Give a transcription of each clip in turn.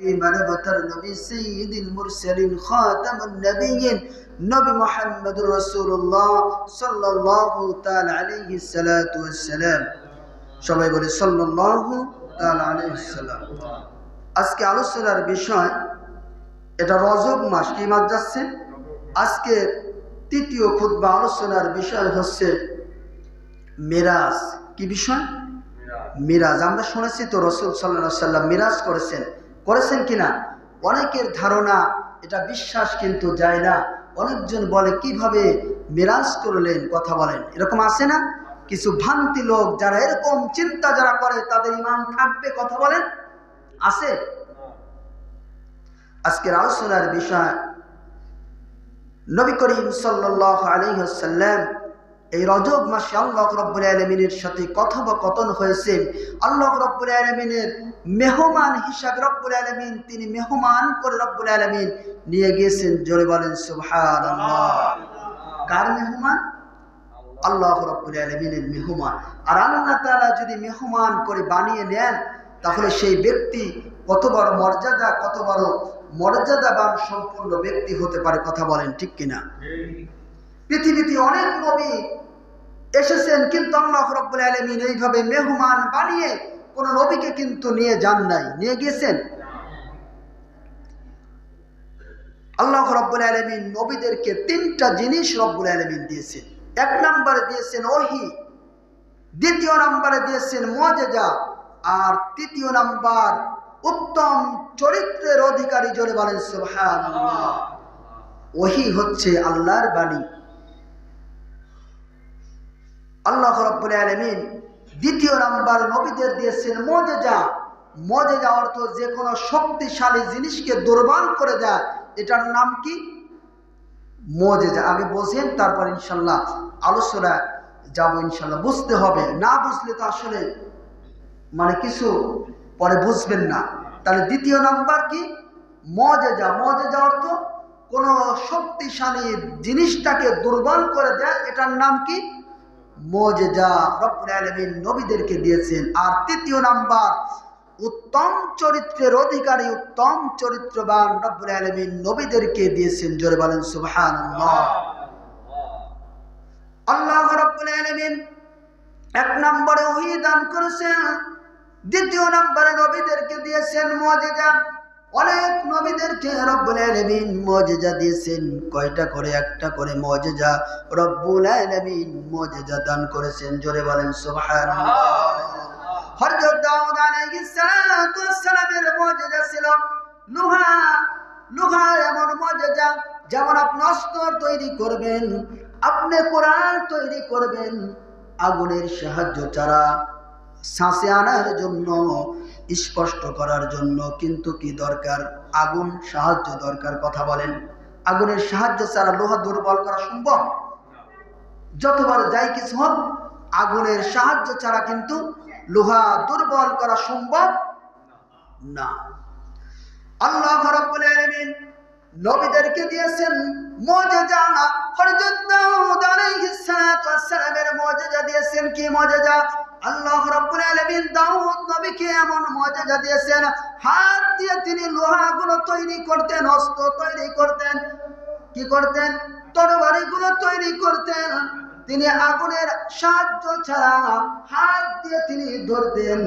মানবতার নবী সৈয়দুল মুরসালিন খাতামুন নবিয়্যিন নবী মুহাম্মদুর রাসূলুল্লাহ সাল্লাল্লাহু তাআলা আলাইহি সালাতু ওয়াসসালাম। সবাই বলে সাল্লাল্লাহু তাআলা আলাইহি সাল্লাম আজকে আলোচনার বিষয় এটা রজব মাস কি মাস যাচ্ছে? আজকে তৃতীয় খুতবা আলোচনার বিষয় হচ্ছে মিরাজ। কি বিষয়? মিরাজ। আমরা শুনেছি তো রসুল সাল্লা সাল্লাম মিরাজ করেছেন। করেছেন কিনা? অনেকের ধারণা এটা বিশ্বাস কিন্তু যায় না। অনেকজন বলে, কীভাবে মিরাজ করলেন? কথা বলেন। এরকম আছে না? কিছু ভ্রান্তি লোক যারা এরকম চিন্তা যারা করে, তাদের ইমান থাকবে, কথা বলেন? আছে? আজকের আলোচনার বিষয়, নবী করিম সাল্লাহ আলহ্লাম এই রজব মাসে আল্লাহ রব্বুল আলমিনের সাথে কথোপকথন হয়েছে। আল্লাহ রব্বুল আলমিনের মেহমান হিসাবে রব্বুল আলমিন তিনি মেহমান করে রব্বুল আলমিন নিয়ে গিয়েছেন। জোরে বলেন সুভান কার মেহমান? আল্লাহ রব্বুল আলমিনের মেহমান। আর আল্লাহ তালা যদি মেহমান করে বানিয়ে নেন তাহলে সেই ব্যক্তি কত বড় মর্যাদা কত বড় মর্যাদাবান সম্পূর্ণ ব্যক্তি হতে পারে কথা বলেন ঠিক কিনা? পৃথিবীতে অনেক নবী এসেছেন, কিন্তু আল্লাহ রব্বুল আলমিন এইভাবে মেহমান বানিয়ে কোন নবীকে কিন্তু নিয়ে যান নাই, নিয়ে গিয়েছেন। আল্লাহ রব্বুল আলমিন নবীদেরকে তিনটা জিনিস রব্বুল আলমিন দিয়েছেন। এক নম্বরে দিয়েছেন ওহি, দ্বিতীয় নম্বরে দিয়েছেন মজেজা আর তৃতীয় নাম্বার উত্তম চরিত্রের অধিকারী জোরে বলেন সুবহান ওহি হচ্ছে আল্লাহর বাণী। আল্লাহ রব্বুল আলমিন দ্বিতীয় নাম্বার নবীদের দিয়েছেন মজেজা। মজেজা অর্থ যে কোনো শক্তিশালী জিনিসকে দুর্বল করে দেয়। এটার নাম কি? মজে মজেজা। আগে বোঝেন তারপর ইনশাল্লাহ আলোচনা যাব ইনশাল্লাহ বুঝতে হবে। না বুঝলে তো আসলে মানে কিছু পরে বুঝবেন না। তাহলে দ্বিতীয় নাম্বার কি? মজেজা। মজেজা অর্থ কোনো শক্তিশালী জিনিসটাকে দুর্বল করে দেয়। এটার নাম কি? মজেজা রব্বুল আলমিন নবীদেরকে দিয়েছেন। আর তৃতীয় নাম্বার, উত্তম চরিত্রের অধিকারী, উত্তম চরিত্রবান রব্বুল আলমিন নবীদেরকে দিয়েছেন। জোরে বলেন সুবহান আল্লাহ রব্বুল আলমিন এক নম্বরে ওহি দান করেছেন, দ্বিতীয় নম্বরে নবীদেরকে দিয়েছেন মজেজা। অনেক নবীদেরকে রব্বুল আলামিন মজেজা দিয়েছেন। কয়টা করে? একটা করে মজেজা রব্বুল আলামিন মজেজা দান করেছেন। জোরে বলেন, সুবহানাল্লাহ। হযরত দাউদ আলাইহিস সালাতু সালামের মজেজা ছিল লোহা। লোহা এমন মজেজা যেমন আপনি অস্ত্র তৈরি করবেন, আপনি কোরআন তৈরি করবেন, আগুনের সাহায্য ছাড়া শ্বাসে আনার জন্য স্পষ্ট করার জন্য কিন্তু কি দরকার? আগুন, সাহায্য দরকার, কথা বলেন। আগুনের সাহায্য ছাড়া লোহা দুর্বল করা সম্ভব? যতবার যাই কিছু হোক, আগুনের সাহায্য ছাড়া কিন্তু লোহা দুর্বল করা সম্ভব না। আল্লাহ নবীদেরকে দিয়েছেন সালামের মজেজা দিয়েছেন। কি মজেজা? আল্লাহ রাব্বুল আলামিন দাউদ নবীকে এমন দিয়েছেন, হাত দিয়ে তিনি লোহাগুলো তৈরি করতেন তৈরি করতেন। কি করতেন? তরবারিগুলো তৈরি করতেন। তিনি আগুনের সাহায্য ছাড়া হাত দিয়ে তিনি ধরতেন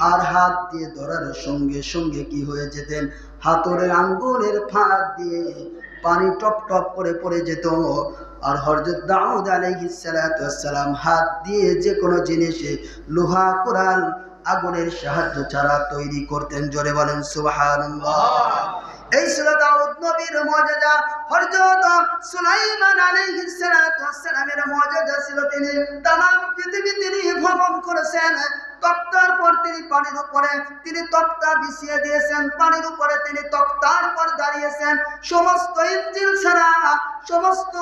আর হাত দিয়ে ধরার সঙ্গে সঙ্গে কি হয়ে যেতেন? হাতরের আঙ্গুলের ফাঁক দিয়ে পানি টপ টপ করে পড়ে যেত। আর হরজত দাউদ আলহিসালাম হাত দিয়ে যে কোনো জিনিসে লোহা কোরআন আগুনের সাহায্য ছাড়া তৈরি করতেন। জোরে বলেন সুবাহান এই ছিল দাউদ নবীর মজাজা হরজত সুলাইমান আলহিসালামের মজাজা ছিল তিনি। তাম পৃথিবী তিনি ভ্রমণ করেছেন। তক্তার পর তিনি পানির উপরে, তিনি তক্তা বিছিয়ে দিয়েছেন, পানির উপরে তিনি তক্তার পর দাঁড়িয়েছেন। সমস্ত ইঞ্জিল ছাড়া, সমস্ত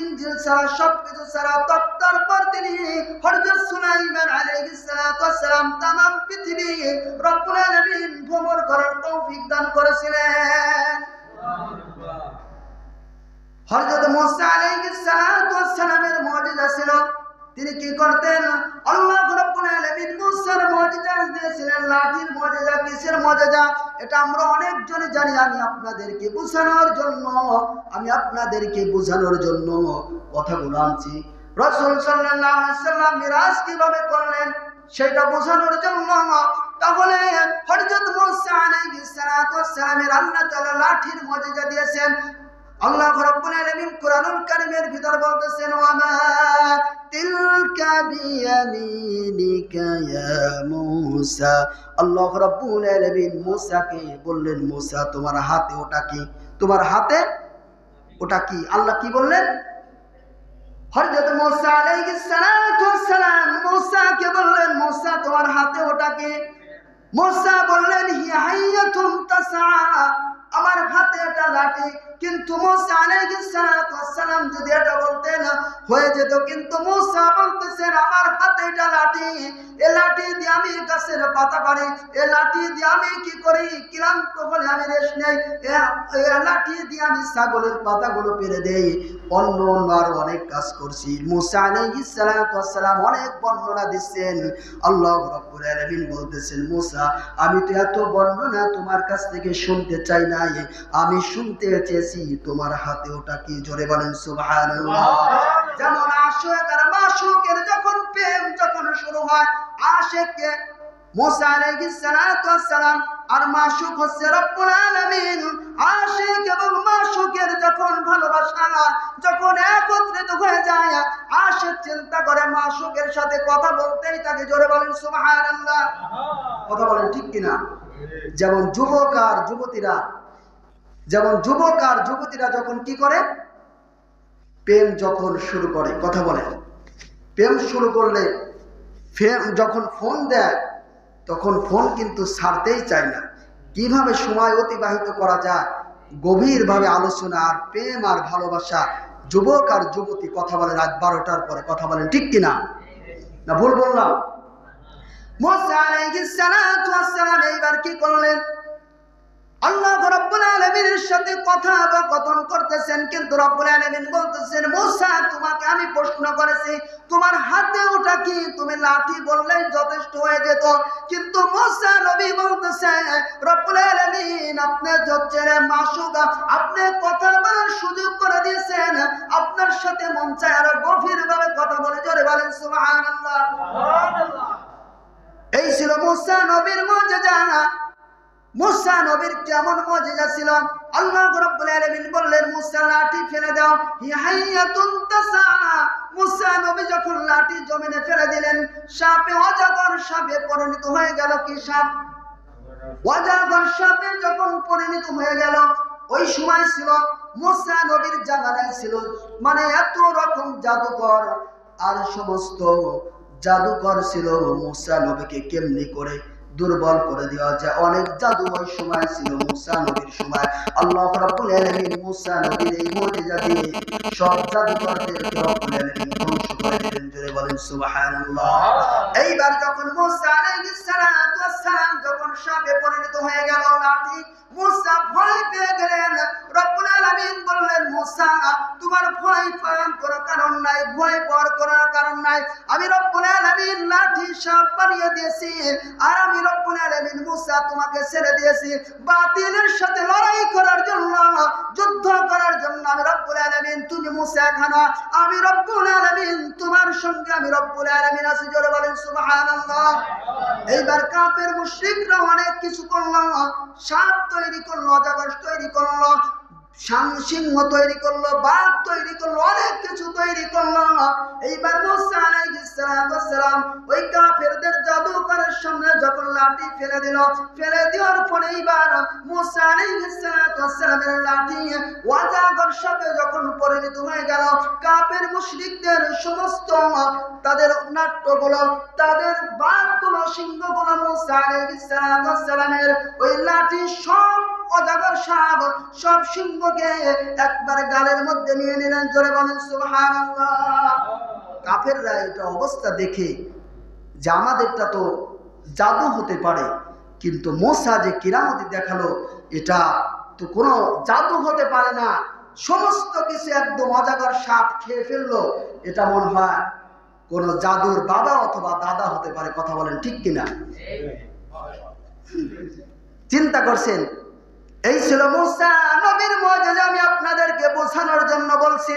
ইঞ্জিল ছাড়া, সবকিছু ছাড়া তক্তার পর তিনি হরজত তামাম পৃথিবী ভ্রমণ করার তৌফিক দান করেছিলেন। হরজত ছিল তিনি কি করতেন? আল্লাহ আলামিন মুসার মুজিজা দিয়েছিলেন, লাঠির মুজিজা কিসের মুজিজা এটা আমরা অনেকজনই জানি, আমি আপনাদেরকে জন্য, আমি আপনাদেরকে জন্য কথাগুলো আনছি। রসুল সাল্লাল্লাহু আলাইহি সাল্লাম মিরাজ কীভাবে করলেন সেটা বোঝানোর জন্য, তাহলে হযরত মুসা আলাইহিস সালাতু ওয়াস সালামের আল্লাহ তাআলা লাঠির মুজিজা দিয়েছেন আল্লাহ রাব্বুল আলামিন কোরআনুল কারীমের ভিতর বলতেছেন, ওয়ামা তিলকা বিয়ামিনিকা ইয়া মূসা। আল্লাহ রাব্বুল আলামিন মূসাকে বললেন, মূসা, তোমার হাতে ওটা কি? তোমার হাতে ওটা কি? আল্লাহ কি বললেন? হযরত মূসা আলাইহিস সালাতু ওয়াস সালাম মূসাকে বললেন, মূসা, তোমার হাতে ওটা কি? মূসা বললেন, হিয়া হাইয়াতুন তাসা আমার হাতে একটা লাঠি কিন্তু মোসা আলাইহিস ওয়াসসালাম যদি এটা হয়ে যেত। কিন্তু মুসা বলতেছেন আমার হাতে এটা লাঠি। এ লাঠি দিয়ে আমি গাছের পাতা পারি এ লাঠি দিয়ে আমি কি করি? ক্লান্ত হলে আমি রেস্ট নেই। লাঠি দিয়ে আমি ছাগলের পাতাগুলো পেরে দেই। অন্য অন্য আরও অনেক কাজ করছি। মুসা সালাতু ওয়াসসালাম অনেক বর্ণনা দিচ্ছেন। আল্লাহ রাব্বুল আলামিন বলতেছেন, মুসা, আমি তো এত বর্ণনা তোমার কাছ থেকে শুনতে চাই নাই। আমি শুনতে চেয়েছি, তোমার হাতে ওটা কি? জোরে বলেন, সুবহানাল্লাহ। যেমন আশিক আর মাশুকের যখন প্রেম যখন শুরু হয়, আশিককে মুসা আলাইহিস সালাতু আর হচ্ছে রব্বুল আলামিন। আশিক এবং যখন ভালোবাসা, যখন একত্রিত হয়ে যায়, আশিক চিন্তা করে সাথে কথা বলতেই তাকে জোরে বলেন সুবহানাল্লাহ। কথা বলেন ঠিক কিনা? যেমন যুবক আর যুবতীরা, যেমন যুবক আর যুবতীরা যখন কি করে? প্রেম যখন শুরু করে, কথা বলে। প্রেম শুরু করলে ফে- যখন ফোন দেয়, তখন ফোন কিন্তু ছাড়তেই চায় না। কীভাবে সময় অতিবাহিত করা যায়? গভীরভাবে আলোচনা আর প্রেম আর ভালোবাসা, যুবক আর যুবতী কথা বলে রাত বারোটার পরে, কথা বলেন ঠিক কিনা? না, ভুল বললাম। মুসা সালাতু ওয়াস সালাম এইবার কি করলেন? আল্লাহ রাব্বুল আলামিনের সাথে কথা কথন করতেছেন কিন্তু রব্বুল আলামিন বলতেছেন মুসা তোমাকে আমি প্রশ্ন করেছি তোমার হাতে ওটা কি? তুমি লাঠি বললেই যথেষ্ট হয়ে যেত। কিন্তু মুসা নবী বলতেছে রব্বুল আলামিন আপনি হচ্ছেন মাসুক আপনি কথা বলার সুযোগ করে দিয়েছেন। আপনার সাথে মন চায় আরও গভীরভাবে কথা বলে জোরে বলেন সুবহানাল্লাহ। এই ছিল মুসা নবীর মজা মুসা নবীর কেমন মজা ছিল? আল্লাহ রাব্বুল আলামিন বললেন, মুসা, লাঠি ফেলে দাও। হিয়াতুন তাসা। মুসা নবী যখন লাঠি জমিনে ফেলে দিলেন, সাপে অজগর সাপে পরিণত হয়ে গেল কি সাপ? অজগর সাপে যখন পরিণত হয়ে গেল, ওই সময় ছিল, মুসা নবীর জামানায় ছিল মানে এত রকম জাদুকর। আর সমস্ত জাদুকর ছিল মুসা নবীকে কেমনি করে দুর্বল করে দেওয়া যায় অনেক জাদুময় সময় ছিল মুসা নবীর সময়। আল্লাহ রাব্বুল আলামিন মুসা নবীর এই মুজিজা দিয়ে সব জাদুকরদের আলামিন ধ্বংস করে দিলেন। জোরে বলেন, সুবহানাল্লাহ। এইবার যখন মুসা আলাইহিস সালাম যখন সাপে পরিণত হয়ে গেল লাঠি মুসা ভয় পেয়ে গেলেন। রব্বুল আলামিন বললেন, মুসা, তোমার ভয় পাওয়ার কোনো কারণ নাই, ভয় পাওয়ার কোনো কারণ নাই। আমি রব্বুল আলামিন লাঠি সাপ বানিয়ে দিয়েছি, আর আমি রব্বুল আলামিন মুসা তোমাকে ছেড়ে দিয়েছি। বাতিলের সাথে লড়াই করার জন্য, যুদ্ধ করার জন্য আমি রব্বুল আলামিন, তুমি মুসা খানা আমি রব্বুল আলামিন, তোমার সঙ্গে আমি রব্বুল আলামিন আছি। জোরে বলেন, সুবহানাল্লাহ। এইবার কাপের মুশরিকরা অনেক কিছু করল, সাপ তৈরি করল অজাগর তৈরি করল সিংহ তৈরি করল, বাঘ তৈরি করল, অনেক কিছু তৈরি করল। এইবার মুসা আলাইহিস সালাম ওই কাফেরদের জাদুকরের সামনে যখন লাঠি ফেলে দিল, ফেলে দেওয়ার পরে এইবার মুসা আলাইহিস সালাতু ওয়াস সালামের লাঠি ওয়াজাগর সাপে যখন পরিণত হয়ে গেল, কাফের মুশরিকদের সমস্ত তাদের নাট্যগুলো, তাদের বাঘগুলো, সিংহগুলো মুসা আলাইহিস সালাতু ওয়াস ওই লাঠি সব অজাগর সাপ, সব সিংহকে একবার গালের মধ্যে নিয়ে নিলেন, জোরে বলেন, সুবহানাল্লাহ। কাফেররা এটা অবস্থা দেখে যে আমাদেরটা তো জাদু হতে পারে। কিন্তু মোসা যে কিরামতি দেখাল, এটা তো কোনো জাদু হতে পারে না। সমস্ত কিছু একদম অজাগর সাপ খেয়ে ফেলল। এটা মনে হয় কোন জাদুর বাবা অথবা দাদা হতে পারে, কথা বলেন ঠিক কিনা? চিন্তা করছেন? এই ছিল মুসা, নবীর মজা আমি আপনাদেরকে বোঝানোর জন্য বলছি।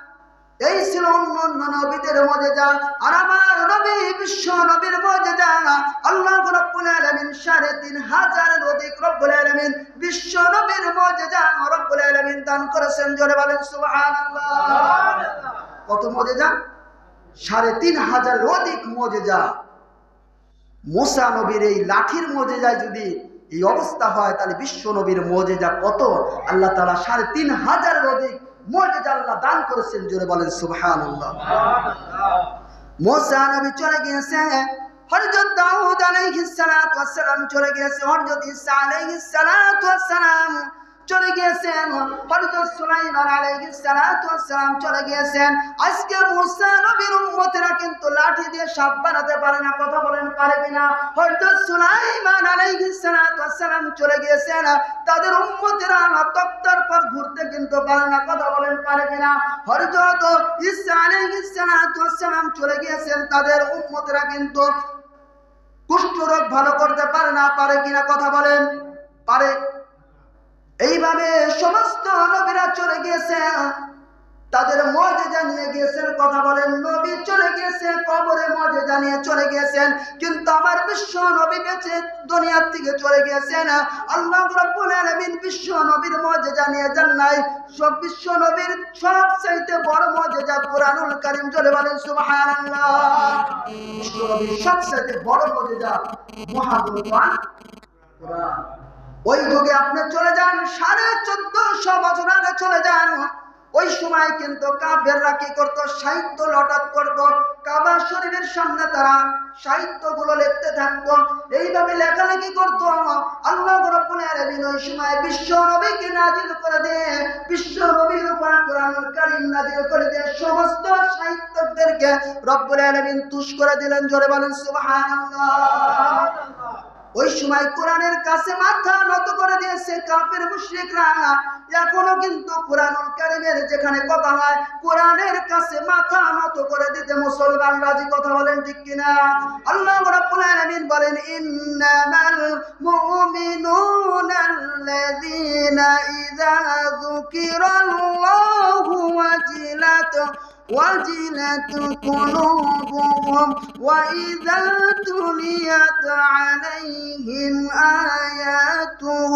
এই ছিল অন্য অন্য নবীদের মজেজা আর আমার নবী বিশ্ব নবীর মজেজা। আল্লাহ রব্বুল আলামিন সাড়ে তিন হাজারের অধিক রব্বুল আলামিন বিশ্ব নবীর মজেজা রব্বুল আলামিন দান করেছেন জোরে বলেন সুবহানাল্লাহ। কত মজেজা? সাড়ে তিন হাজার অধিক মজেজা। মোসা নবীর এই লাঠির মজেজায় যদি এই অবস্থা হয় তাহলে বিশ্ব নবীর মজেজা কত? আল্লাহ তাআলা সাড়ে তিন হাজারের অধিক মর্যাদা আল্লাহ দান করেছেন, জোরে বলেন সুবহানাল্লাহ। মোসা নবী চলে গিয়েছে হরজত দাউদ আলাইহিস সালাতু ওয়াস সালাম চলে গিয়েছে হরজত ঈসা আলাইহিস সালাতু ওয়াস সালাম চলে গিয়েছেন, হযরত সুলাইমান আলাইহিস সালাতু সালাম চলে গিয়েছেন। আজকে মুসা নবীর উম্মতেরা কিন্তু লাঠি দিয়ে সাপ বানাতে পারে না, কথা বলেন পারে কিনা হযরত সুলাইমান আলাইহিস সালাতু সালাম চলে গিয়েছেন, তাদের উম্মতেরা তক্তার পর ঘুরতে কিন্তু পারে না, কথা বলেন পারে কিনা হযরত ঈসা আলাইহিস সালাতু সালাম চলে গিয়েছেন, তাদের উম্মতেরা কিন্তু কুষ্ঠরোগ ভালো করতে পারে না, পারে কিনা কথা বলেন পারে। এইভাবে সমস্ত নবীরা চলে গিয়েছে। তাদের মজে জানিয়ে গিয়েছেন, কথা বলেন, নবী চলে গিয়েছে, কবরে মজে জানিয়ে চলে গিয়েছেন। কিন্তু আমার বিশ্ব নবী বেঁচে দুনিয়ার থেকে চলে গিয়েছেন। আল্লাহ রাব্বুল বিশ্ব নবীর মজে জানিয়ে যান নাই। সব বিশ্ব নবীর সব চাইতে বড় মজে যা কোরআনুল কারীম চলে বলেন নবীর সবচাইতে বড় মজে যা মহাগ্রন্থ কোরআন। ওই যুগে আপনি চলে যান, সাড়ে চোদ্দশো বছর আগে চলে যান। ওই সময় কিন্তু কাফেররা কি করত? সাহিত্য লটাত করত। কাবা শরীফের সামনে তারা সাহিত্যগুলো লিখতে থাকতো। এইভাবে লেখালেখি করত। আল্লাহ রাব্বুল ওই সময় বিশ্ব নবীকে নাজিল করে দিয়ে, বিশ্ব নবীর উপর কোরআনুল কারীম নাজিল করে দিয়ে সমস্ত সাহিত্যকদেরকে রব্বুল আলামিন তুষ করে দিলেন। জোরে বলেন, সুবহানাল্লাহ। ওই সময় কোরআনের কাছে মাথা নত করে দিয়েছে কাফের মুশরিকরা। এখনও কিন্তু কোরআনুল কারীমের যেখানে কথা হয়, কোরআনের কাছে মাথা নত করে দিতে মুসলমান রাজি কথা বলেন ঠিক কিনা? আল্লাহ রাব্বুল আলামিন বলেন, ইন্নামাল মুমিনুনা আল্লাযীনা ইযা যুকিরাল্লাহু ওয়াজিলাত وجلت قلوبهم وإذا تليت عليهم آياته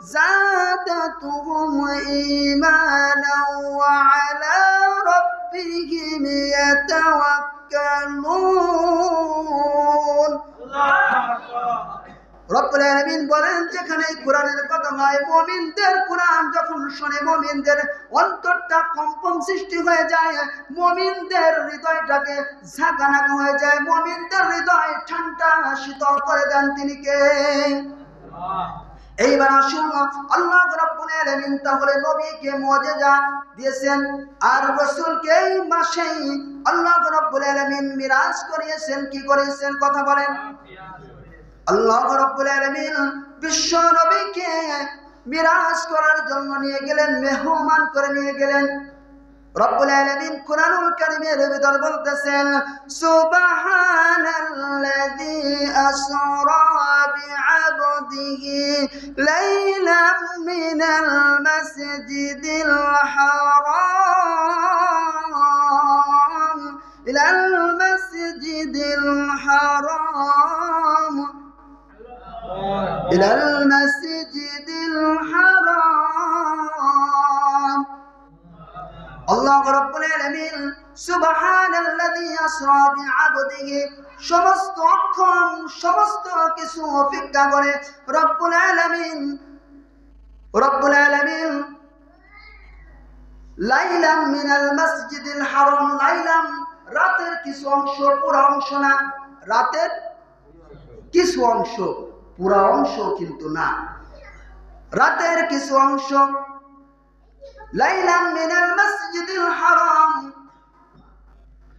زادتهم إيمانا وعلى ربهم يتوكلون. রব্বুল আলামিন বলেন, যেখানে কোরআনের কথা হয় মুমিনদের কোরআন যখন শুনে মুমিনদের অন্তরটা কম্পন সৃষ্টি হয়ে যায়, মুমিনদের হৃদয়টাকে ঝাঁকানাকা হয়ে যায়, মুমিনদের হৃদয় ঠান্ডা শীতল করে দেন তিনি কে? এইবার আসুন, আল্লাহ রাব্বুল আলামিন তাহলে নবীকে মুজিজা দিয়েছেন আর রাসূলকে এই মাসেই আল্লাহ রাব্বুল আলামিন মিরাজ করিয়েছেন, কি করিয়েছেন, কথা বলেন। আল্লাহ রাব্বুল আলামিন বিশ্ব নবীকে মিরাজ করার জন্য নিয়ে গেলেন, মেহমান করে নিয়ে গেলেন। রব্বুল আলামিন কুরআনুল কারীমের ভিতর বলতেছেন, সুবহানাল্লাযী আসরা বিআবদিহি লাইলাম মিনাল মাসজিদিল হারাম। ইলাল মাসজিদিল হারাম। إلى المسجد الحرام الله رب العالمين سبحان الذي أسرى بعبده সমস্ত অক্ষম সমস্ত কিছু অপেক্ষা করে রব্বুল আলামিন রব্বুল আলামিন লাইলাম মিনাল মসজিদিল হারাম লাইলাম রাতের কিছু অংশ পুরো অংশ না রাতের কিছু অংশ পুরা অংশ কিন্তু না। রাতের কিছু অংশ। লাইলাম মিনাল মসজিদিল হারাম।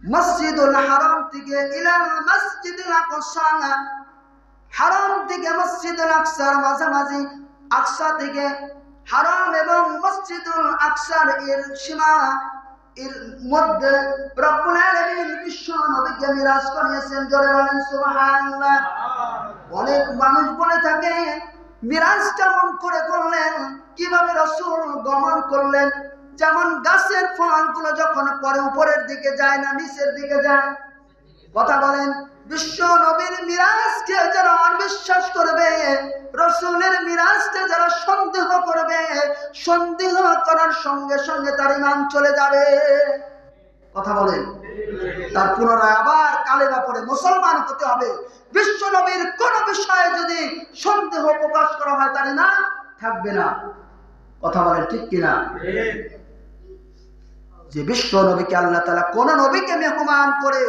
মসজিদুল হারাম থেকে ইলাল মসজিদুল আকসা। হারাম থেকে মসজিদুল আকসার মাঝামাঝি আকসা থেকে হারাম এবং মসজিদুল আকসার এর সীমা এর মধ্যে রব্বুল আলামিন বিশ্ব নবীকে মিরাজ করিয়েছেন। জোরে বলেন সুবহানাল্লাহ। অনেক মানুষ বলে থাকে, মিরাজ কেমন করে করলেন? কীভাবে রসুল গমন করলেন? যেমন গাছের ফলগুলো যখন পরে উপরের দিকে যায় না নিচের দিকে যায়। কথা বলেন, বিশ্ব নবীর মিরাজকে যারা অবিশ্বাস করবে, রসুলের মিরাজকে যারা সন্দেহ করবে, সন্দেহ করার সঙ্গে সঙ্গে তার ইমান চলে যাবে। কথা বলেন তার পুনরায় আবার কালেমা পড়ে মুসলমান হতে হবে। বিশ্ব নবীর কোন বিষয়ে যদি সন্দেহ প্রকাশ করা হয় তার না, থাকবে না। কথা বলেন ঠিক কিনা? যে বিশ্ব নবীকে আল্লাহ তালা কোন নবীকে মেহমান করে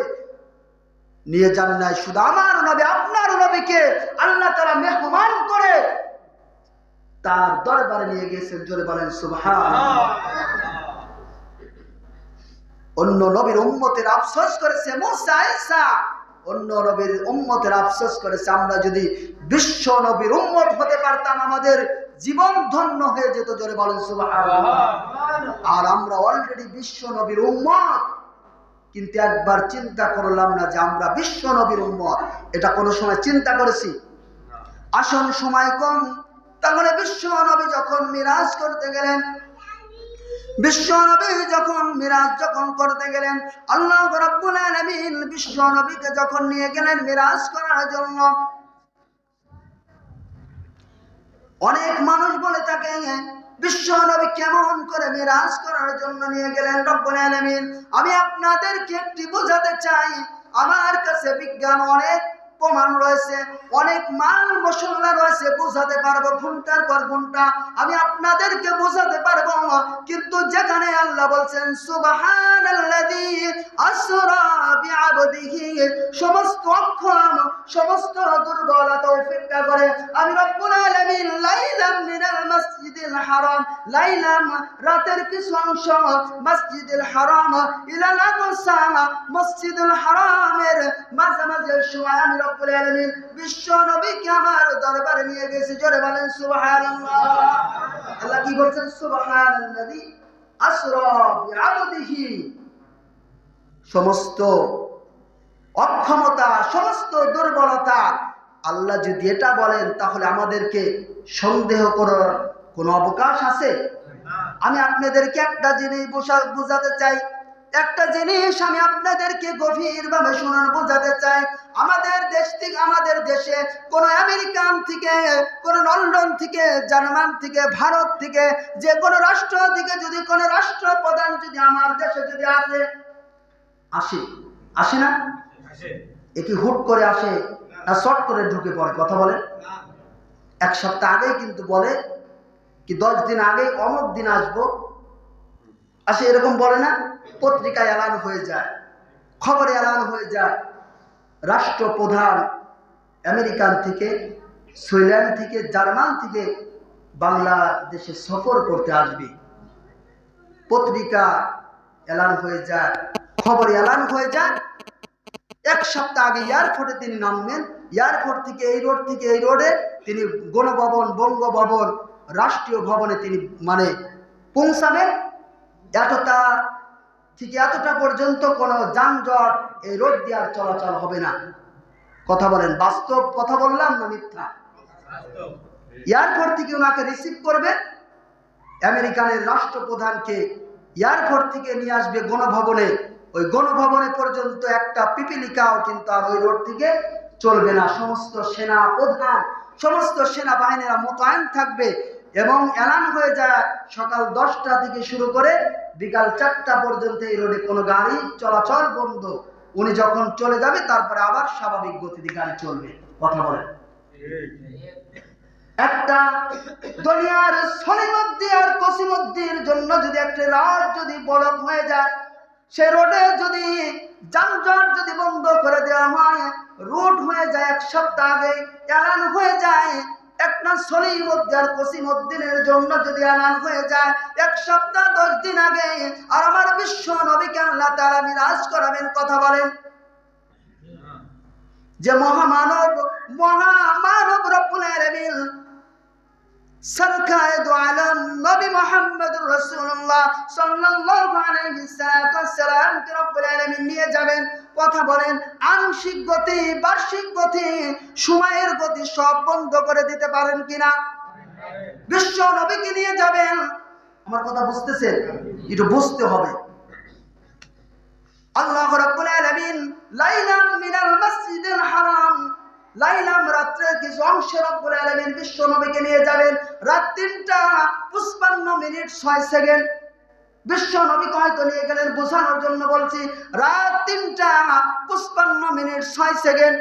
নিয়ে যান নাই, শুধু আমার নবী, আপনার নবীকে আল্লাহ তালা মেহমান করে তার দরবারে নিয়ে গেছেন জোরে বলেন সুবহান অন্য নবীর উম্মতের আফসোস করেছে অন্য নবীর উম্মতের আফসোস করেছে, আমরা যদি বিশ্ব নবীর উম্মত হতে পারতাম, আমাদের জীবন ধন্য হয়ে যেত, জোরে বলেন আর আমরা অলরেডি বিশ্ব নবীর উম্মত। কিন্তু একবার চিন্তা করলাম না যে আমরা বিশ্ব নবীর উম্মত। এটা কোনো সময় চিন্তা করেছি? আসন সময় কম। তাহলে বিশ্ব নবী যখন মিরাজ করতে গেলেন যখন মিরাজ যখন করতে গেলেন, আল্লাহ যখন নিয়ে গেলেন মিরাজ করার জন্য, অনেক মানুষ বলে থাকে, বিশ্ব নবী কেমন করে মিরাজ করার জন্য নিয়ে গেলেন রব্বুল আমি আপনাদেরকে একটি বোঝাতে চাই, আমার কাছে বিজ্ঞান অনেক প্রমাণ রয়েছে, অনেক মাল মশলা রয়েছে, বোঝাতে পারব ঘণ্টার পর ঘণ্টা আমি আপনাদেরকে বোঝাতে পারব, কিন্তু যেখানে আল্লাহ বলছেন বিআবদিহি সমস্ত অক্ষম, সমস্ত দুর্বলতা করে। আমি রব্বুল লাইলাম মসজিদিল হারাম, লাইলাম রাতের কিছু অংশ মসজিদুল হারাম, ইলা মসজিদুল হারামের মাঝামাঝি সময় আমি রব্বুল আলামিন বিশ্ব নবীকে আমার দরবারে নিয়ে গেছি। জোরে বলেন, সুবহানাল্লাহ। আল্লাহ কি বলছেন? আসরা বিআবদিহি। সমস্ত অক্ষমতা, সমস্ত দুর্বলতা আল্লাহ যদি এটা বলেন, তাহলে আমাদেরকে সন্দেহ করার কোনো অবকাশ আছে? আমি আপনাদেরকে একটা জিনিস বোঝা- বোঝাতে চাই। একটা জিনিস আমি আপনাদেরকে গভীরভাবে শোনার বোঝাতে চাই। আমাদের দেশ থেকে আমাদের দেশে কোন আমেরিকান থেকে কোন লন্ডন থেকে জার্মান থেকে ভারত থেকে যে কোনো রাষ্ট্র থেকে যদি কোনো রাষ্ট্রপ্রধান যদি আমার দেশে যদি আসে আসে? আসে না? এ কি হুট করে আসে না শর্ট করে ঢুকে পড়ে? কথা বলে? এক সপ্তাহ আগেই কিন্তু বলে কি দশ দিন আগে অমুক দিন আসব আসে এরকম বলে না, পত্রিকায় এলান হয়ে যায়, খবরে এলান হয়ে যায়। রাষ্ট্রপ্রধান আমেরিকান থেকে সুইল্যান্ড থেকে, জার্মান থেকে বাংলাদেশে সফর করতে আসবে। পত্রিকা এলান হয়ে যায়, খবরে এলান হয়ে যায়। এক সপ্তাহ আগে এয়ারপোর্টে তিনি নামবেন। এয়ারপোর্ট থেকে এই রোড থেকে এই রোডে তিনি গণভবন, বঙ্গভবন, রাষ্ট্রীয় ভবনে তিনি মানে পৌঁছাবেন। এতটা, ঠিক এতটা পর্যন্ত কোনো যানজট এই রোড দিয়ে আর চলাচল হবে না। কথা বলেন, বাস্তব কথা বললাম না মিথ্যা? এয়ারপোর্ট থেকে ওনাকে রিসিভ করবে, আমেরিকানের রাষ্ট্রপ্রধানকে এয়ারপোর্ট থেকে নিয়ে আসবে গণভবনে। ওই গণভবনে পর্যন্ত একটা পিপিলিকাও কিন্তু আর ওই রোড থেকে চলবে না। সমস্ত সেনা প্রধান, সমস্ত সেনাবাহিনীরা মোতায়েন থাকবে এবং এলান হয়ে যায় সকাল দশটা থেকে শুরু করে বিকাল চারটা পর্যন্ত এই রোডে কোনো গাড়ি চলাচল বন্ধ। উনি যখন চলে যাবে, তারপরে আবার স্বাভাবিক গতিতে গাড়ি চলবে। কথা বলেন। একটা দুনিয়ার সলিমদ্দি আর কসিমদ্দির জন্য যদি একটা রাত যদি বরফ হয়ে যায়, সে রোডে যদি যানজট যদি বন্ধ করে দেওয়া হয় রোড হয়ে যায় এক সপ্তাহ আগে এলান হয়ে যায় একটা জন্য যদি এলান হয়ে যায়, এক সপ্তাহ, দশ দিন আগে আর আমার বিশ্ব তারা করাবেন কথা বলেন। যে মহামানব মহামানব রব্বুল আলামিন সরকার দু আলম নবী মুহাম্মদ রাসূলুল্লাহ সাল্লাল্লাহু আলাইহি সাল্লাম রব্বুল আলামিন নিয়ে যাবেন। কথা বলেন, আংশিক গতি, বার্ষিক গতি, সময়ের গতি সব বন্ধ করে দিতে পারেন কিনা? বিশ্ব নবীকে নিয়ে যাবেন। আমার কথা বুঝতেছেন? একটু বুঝতে হবে। আল্লাহ রাব্বুল আলামিন লাইলাম মিনাল মসজিদিল হারাম, লাইলাম রাত্রের কিছু অংশ রব্বুল আলামিন বিশ্ব নবীকে নিয়ে যাবেন। রাত তিনটা, পঁচপান্ন মিনিট, ছয় সেকেন্ড। বিশ্ব নবী কয়তো নিয়ে গেলেন বোঝানোর জন্য বলছি, রাত তিনটা পঁচপান্ন মিনিট ছয় সেকেন্ড।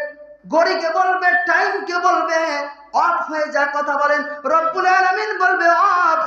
গড়িকে বলবে টাইমকে বলবে অফ হয়ে যা কথা বলেন। রব্বুল আলামিন বলবে অফ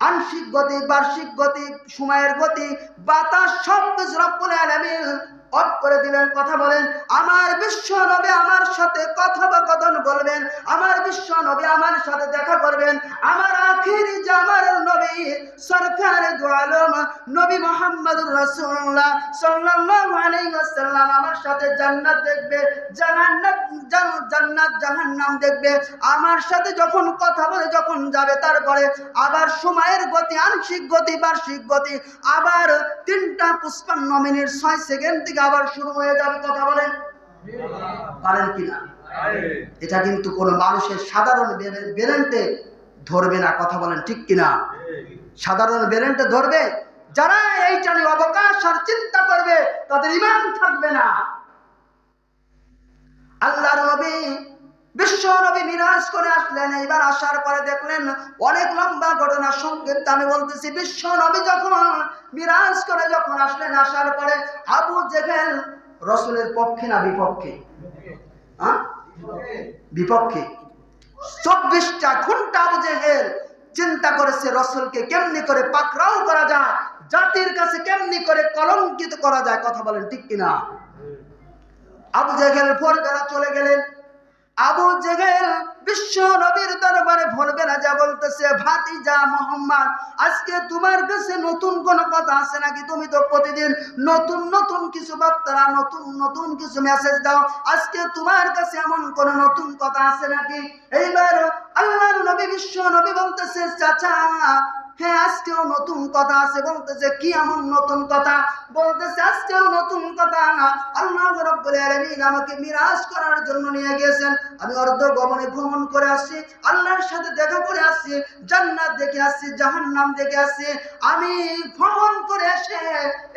আংশিক গতি, বার্ষিক গতি, সময়ের গতি, বাতাস সব কিছু রব্বুল আলামিন অফ করে দিলেন, কথা বলেন, আমার বিশ্ব নবী আমার সাথে কথোপকথন বলবেন আমার বিশ্ব নবী আমার সাথে দেখা করবেন, আমার আখিরি জামার নবী, সরকার দোয়ালম নবী মোহাম্মদুর রাসূলুল্লাহ সাল্লাল্লাহু আলাইহি ওয়াসাল্লাম আমার সাথে জান্নাত দেখবে জান্নাত জান- জান্নাত, জাহান্নাম দেখবে, আমার সাথে যখন কথা বলে যখন যাবে তারপরে আবার সময়ের গতি, আংশিক গতি, বার্ষিক গতি, আবার তিনটা পুষ্পান্ন মিনিট ছয় সেকেন্ড থেকে আবার শুরু হয়ে যাবে কথা বলেন? পারেন কিনা? এটা কিন্তু কোনো মানুষের সাধারণ বেরেন্টে ধরবে না, কথা বলেন ঠিক কিনা? সাধারণ বেরেন্টে ধরবে, যারা এইটা নিয়ে অবকাশ আর চিন্তা করবে, তাদের ইমান থাকবে না। আল্লাহর নবী বিশ্ব নবী মিরাজ করে আসলেন। এইবার আসার পরে দেখলেন অনেক লম্বা ঘটনা সংক্ষিপ্ত আমি বলতেছি বিশ্ব নবী যখন মিরাজ করে যখন আসলেন, আসার পরে আবু জেহেল রসুলের পক্ষে না বিপক্ষে? বিপক্ষে। চব্বিশটা ঘণ্টা আবু জেহেল চিন্তা করেছে রসুলকে কেমনি করে পাকড়াও করা যায়, জাতির কাছে কেমনি করে কলঙ্কিত করা যায়, কথা বলেন ঠিক কিনা? আবু জেহেল ভোরবেলা চলে গেলেন আবু জেহেল বিশ্ব নবীর দরবারে ভরবে যা বলতেছে ভাতি যা মোহাম্মদ, আজকে তোমার কাছে নতুন কোন কথা আছে নাকি? তুমি তো প্রতিদিন নতুন নতুন কিছু বার্তারা নতুন নতুন কিছু মেসেজ দাও। আজকে তোমার কাছে এমন কোন নতুন কথা আছে নাকি? এইবার আল্লাহর নবী বিশ্ব নবী বলতেছে, চাচা হ্যাঁ আজকেও নতুন কথা আছে। বলতেছে, কি এমন নতুন কথা? বলতেছে, আজকেও নতুন কথা। আল্লাহ রাব্বুল আমাকে মিরাজ করার জন্য নিয়ে গিয়েছেন আমি অর্ধ গমনে ভ্রমণ করে আসছি, আল্লাহর সাথে দেখা করে আসছি, জান্নাত দেখে আসছি, জাহান্নাম দেখে আসছি। আমি ভ্রমণ করে এসে,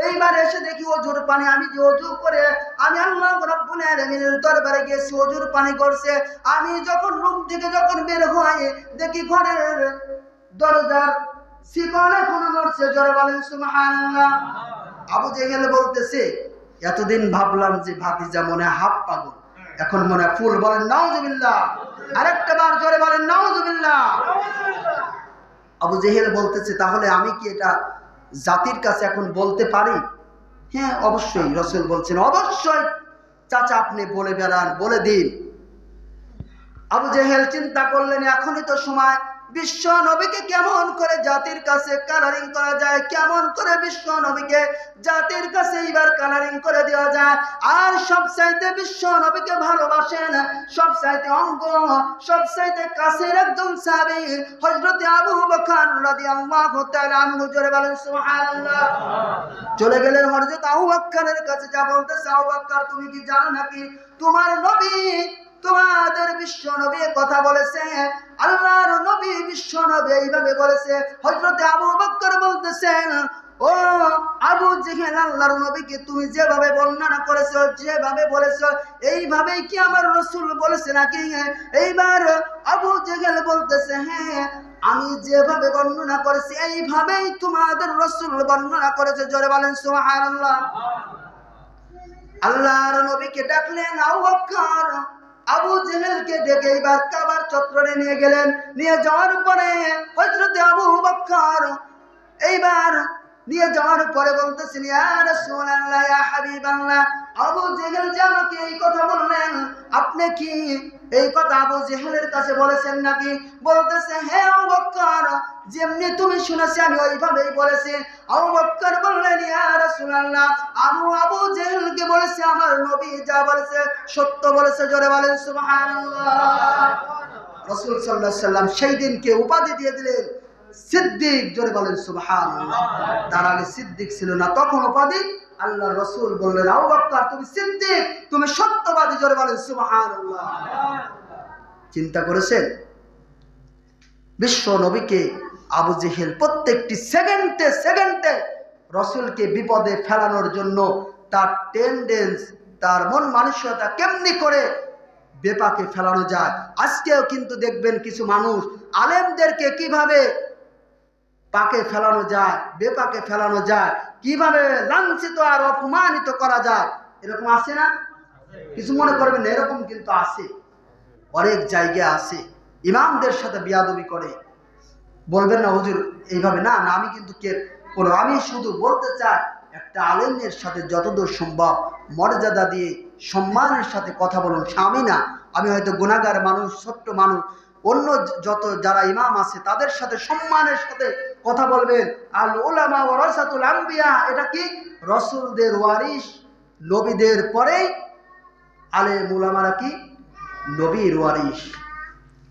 এইবার এসে দেখি অজুর পানি, আমি যে অজু করে, আমি আল্লাহ রাব্বুল আলামিনের দরবারে গিয়েছি, অজুর পানি করছে আমি যখন রুম থেকে যখন বের হই দেখি ঘরের দরজার শিকল এখনও নড়ছে জোরে বলেন, সুবহানাল্লাহ। আবু জেহেল বলতেছে, এতদিন ভাবলাম যে ভাতিজা মনে হাফ পাগল। এখন মনে ফুল বলেন, নাউজুবিল্লাহ। আরেকটা বার জোরে বলেন, নাউজুবিল্লাহ। আবু জেহেল বলতেছে, তাহলে আমি কি এটা জাতির কাছে এখন বলতে পারি? হ্যাঁ অবশ্যই, রসুল বলছেন, অবশ্যই। চাচা, আপনি বলে বেড়ান, বলে দিন। আবু জেহেল চিন্তা করলেন, এখনই তো সময়। বিশ্ব নবীকে কেমন করে জাতির কাছে কালারিং করা যায়? কেমন করে বিশ্ব নবীকে জাতির কাছে এইবার কালারিং করে দেওয়া যায়? আর সব চাইতে বিশ্ব নবীকে ভালোবাসেন সব চাইতে অঙ্গ সব চাইতে কাছের একজন সাহাবী হযরতে আবু বকর রাদিয়াল্লাহু তাআলা আনহু। জোরে বলেন, সুবহানাল্লাহ। চলে গেলেন হযরত আবু বকরের কাছে। যা বলতে আবু বকর, তুমি কি জানো নাকি তোমার নবী তোমাদের বিশ্ব নবী কথা বলেছে, আল্লাহর নবী বিশ্ব নবী এইভাবে বলেছে, হযরতে আবু বকর বলতেছেন ও আবু জেহেল, আল্লাহর নবীকে তুমি যেভাবে বর্ণনা করেছ, যেভাবে বলেছ, এইভাবেই কি আমার রসুল বলেছে নাকি? এইবার আবু জেহেল বলতেছে হ্যাঁ আমি যেভাবে বর্ণনা করেছি, এইভাবেই তোমাদের রসুল বর্ণনা করেছে, জোরে বলেন সুবহানাল্লাহ। আল্লাহর নবীকে ডাকলেন বকর আবু জেহেলকে ডেকে এইবার কাবার চত্বরে নিয়ে গেলেন। নিয়ে যাওয়ার পরে হজরতে আবু বক্কর এইবার নিয়ে যাওয়ার পরে বলতেছেন আবু জেহেল যে আমাকে এই কথা বললেন, আপনি কি এই কথা আবু জেহেলের কাছে বলেছেন নাকি? বলতেছে, হে অবক্কর যেমনি তুমি শুনেছি, আমি ওইভাবেই বলেছি। আবু বক্কর বললেন আবু জেহেলকে বলেছে? আমার নবী যা বলেছে, সত্য বলেছে, জোরে বলেন, সুবহানাল্লাহ। রাসূল সাল্লাল্লাহু আলাইহি সাল্লাম সেই দিনকে উপাধি দিয়ে দিলেন। সিদ্দিক জোরে বলেন, সুবহানাল্লাহ। তার আগে সিদ্দিক ছিল না, তখন উপাধি আল্লাহ রসুল বললেন তুমি সিদ্দিক, তুমি সত্যবাদী জোরে বলেন, সুবহানাল্লাহ। চিন্তা করেছেন? বিশ্ব নবীকে আবু জেহেল প্রত্যেকটি সেকেন্ডে সেকেন্ডে রসুলকে বিপদে ফেলানোর জন্য তার টেন্ডেন্স তার মন মানসিকতা কেমনি করে বেপাকে ফেলানো যায়? আজকেও কিন্তু দেখবেন কিছু মানুষ আলেমদেরকে কীভাবে পাকে ফেলানো যায়, বেপাকে ফেলানো যায়, কীভাবে লাঞ্ছিত আর অপমানিত করা যায়, এরকম আছে না? কিছু মনে করবেন এরকম কিন্তু আছে। অনেক জায়গায় আছে। ইমামদের সাথে বিয়াদবি করে। বলবেন না, হুজুর, এইভাবে না না, আমি কিন্তু কে কোনো, আমি শুধু বলতে চাই, একটা আলেমের সাথে যতদূর সম্ভব মর্যাদা দিয়ে, সম্মানের সাথে কথা বলুন। স্বামী না, আমি হয়তো গুণাগার মানুষ, ছোট্ট মানুষ, অন্য যত যারা ইমাম আছে, তাদের সাথে, সম্মানের সাথে কথা বলবেন। আল ওলামা ও রসাতুল আম্বিয়া, এটা কি? রসুলদের ওয়ারিস নবীদের পরেই আলে মুলামারা কি? নবীর ওয়ারিস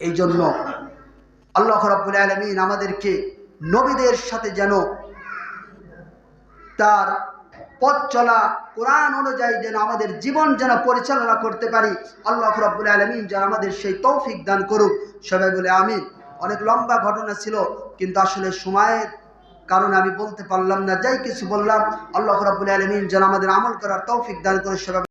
এই জন্য আল্লাহ রাব্বুল আলমিন আমাদেরকে নবীদের সাথে যেন তার পথ চলা কোরআন অনুযায়ী যেন আমাদের জীবন যেন পরিচালনা করতে পারি, আল্লাহ রাব্বুল আলমিন যেন আমাদের সেই তৌফিক দান করুক। সবাই বলে আমিন। অনেক লম্বা ঘটনা ছিল কিন্তু আসলে সময়ের কারণে আমি বলতে পারলাম না, যাই কিছু বললাম, আল্লাহ রাবুল আলমিন যেন আমাদের আমল করার তৌফিক দান করে সবাই